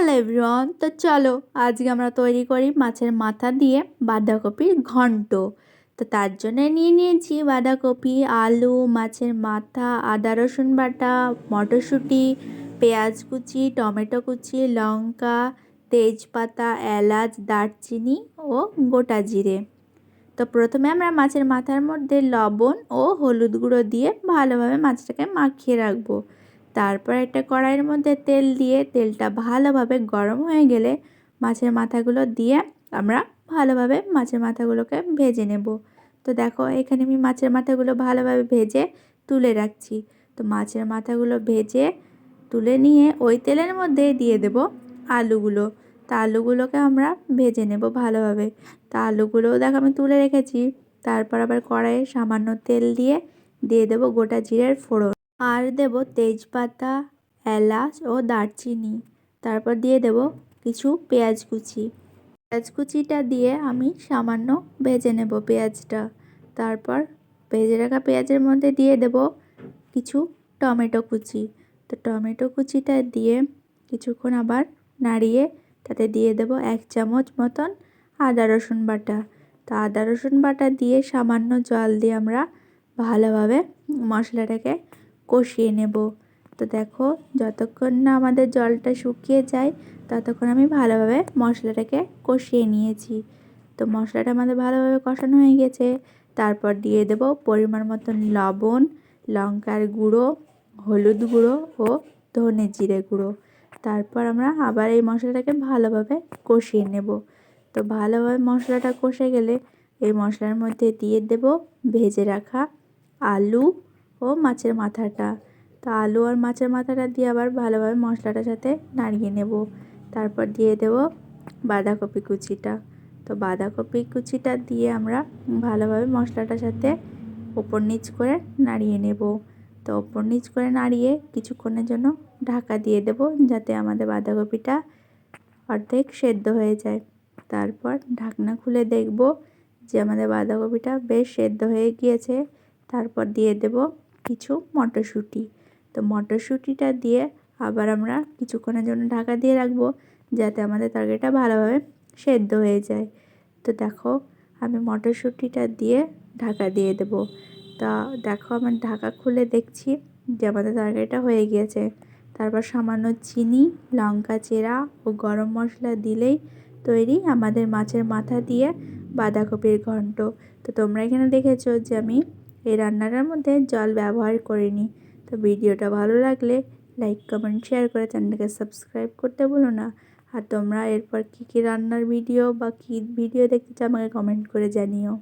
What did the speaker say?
Hello everyone, তো চলো আজকে আমরা তৈরি করি মাছের মাথা দিয়ে বাঁধাকপির ঘন্ট। তো তার জন্য নিয়ে নিয়েছি বাঁধাকপি, আলু, মাছের মাথা, আদা, রসুন বাটা, মটরশুঁটি, পেঁয়াজ কুচি, টমেটো কুচি, লঙ্কা, তেজপাতা, এলাচ, দারচিনি ও গোটা জিরে। তো প্রথমে আমরা মাছের মাথার মধ্যে লবণ ও হলুদ গুঁড়ো দিয়ে ভালোভাবে মাছটাকে মাখিয়ে রাখব। তারপর একটা কড়াইয়ের মধ্যে তেল দিয়ে তেলটা ভালোভাবে গরম হয়ে গেলে মাছের মাথাগুলো দিয়ে আমরা ভালোভাবে মাছের মাথাগুলোকে ভেজে নেব। তো দেখো, এখানে আমি মাছের মাথাগুলো ভালোভাবে ভেজে তুলে রাখছি। তো মাছের মাথাগুলো ভেজে তুলে নিয়ে ওই তেলের মধ্যে দিয়ে দেব আলুগুলো। তা আলুগুলোকে আমরা ভেজে নেব ভালোভাবে। তা আলুগুলোও দেখো আমি তুলে রেখেছি। তারপর আবার কড়াইয়ে সামান্য তেল দিয়ে দিয়ে দেবো গোটা জিরের ফোড়ন। আর দেব তেজপাতা, এলাচ ও দারচিনি। তারপর দিয়ে দেব কিছু পেঁয়াজ কুচি। পেঁয়াজ কুচিটা দিয়ে আমি সামান্য ভেজে নেব পেঁয়াজটা। তারপর ভেজে রাখা পেঁয়াজের মধ্যে দিয়ে দেব কিছু টমেটো কুচি। তো টমেটো কুচিটা দিয়ে কিছুক্ষণ আবার নাড়িয়ে তাতে দিয়ে দেব এক চামচ মতন আদা রসুন বাটা। তো আদা রসুন বাটা দিয়ে সামান্য জল দিয়ে আমরা ভালোভাবে মশলাটাকে কষিয়ে নেব। তো দেখো, যতক্ষণ না আমাদের জলটা শুকিয়ে যায়, ততক্ষণ আমি ভালোভাবে মশলাটাকে কষিয়ে নিয়েছি। তো মশলাটা আমাদের ভালোভাবে কষানো হয়ে গেছে। তারপর দিয়ে দেব পরিমাণ মতন লবণ, লঙ্কার গুঁড়ো, হলুদ গুঁড়ো ও ধনে জিরে গুঁড়ো। তারপর আমরা আবার এই মশলাটাকে ভালোভাবে কষিয়ে নেব। তো ভালোভাবে মশলাটা কষে গেলে এই মশলার মধ্যে দিয়ে দেব ভেজে রাখা আলু ও মাছের মাথাটা। তো আলু আর মাছের মাথাটা দিয়ে আবার ভালোভাবে মশলাটার সাথে নাড়িয়ে নেব। তারপর দিয়ে দেব বাঁধাকপি কুচিটা। তো বাঁধাকপি কুচিটা দিয়ে আমরা ভালোভাবে মশলাটার সাথে ওপর নিচ করে নাড়িয়ে নেব। তো ওপর নিচ করে নাড়িয়ে কিছুক্ষণের জন্য ঢাকা দিয়ে দেব যাতে আমাদের বাঁধাকপিটা অর্ধেক সেদ্ধ হয়ে যায়। তারপর ঢাকনা খুলে দেখব যে আমাদের বাঁধাকপিটা বেশ সেদ্ধ হয়ে গিয়েছে। তারপর দিয়ে দেব কিছু মটরশুঁটি। তো মটরশুঁটিটা দিয়ে আবার আমরা কিছুক্ষণের জন্য ঢাকা দিয়ে রাখব যাতে আমাদের তরকারিটা ভালোভাবে সেদ্ধ হয়ে যায়। তো দেখো, আমি মটরশুঁটিটা দিয়ে ঢাকা দিয়ে দেব। তা দেখো, আমার ঢাকা খুলে দেখছি যে আমাদের তরকারিটা হয়ে গিয়েছে। তারপর সামান্য চিনি, লঙ্কা চেরা ও গরম মশলা দিলেই তৈরি আমাদের মাছের মাথা দিয়ে বাঁধাকপির ঘন্ট। তো তোমরা এখানে দেখেছ যে আমি এই রান্নাটার মধ্যে জল ব্যবহার করিনি তো ভিডিওটা ভালো লাগলে লাইক কমেন্ট শেয়ার করে চ্যানেলটাকে সাবস্ক্রাইব করতে ভুলো না। আর তোমরা এরপর কী কী রান্নার ভিডিও বা কী ভিডিও দেখতে চাও আমাকে কমেন্ট করে জানিও।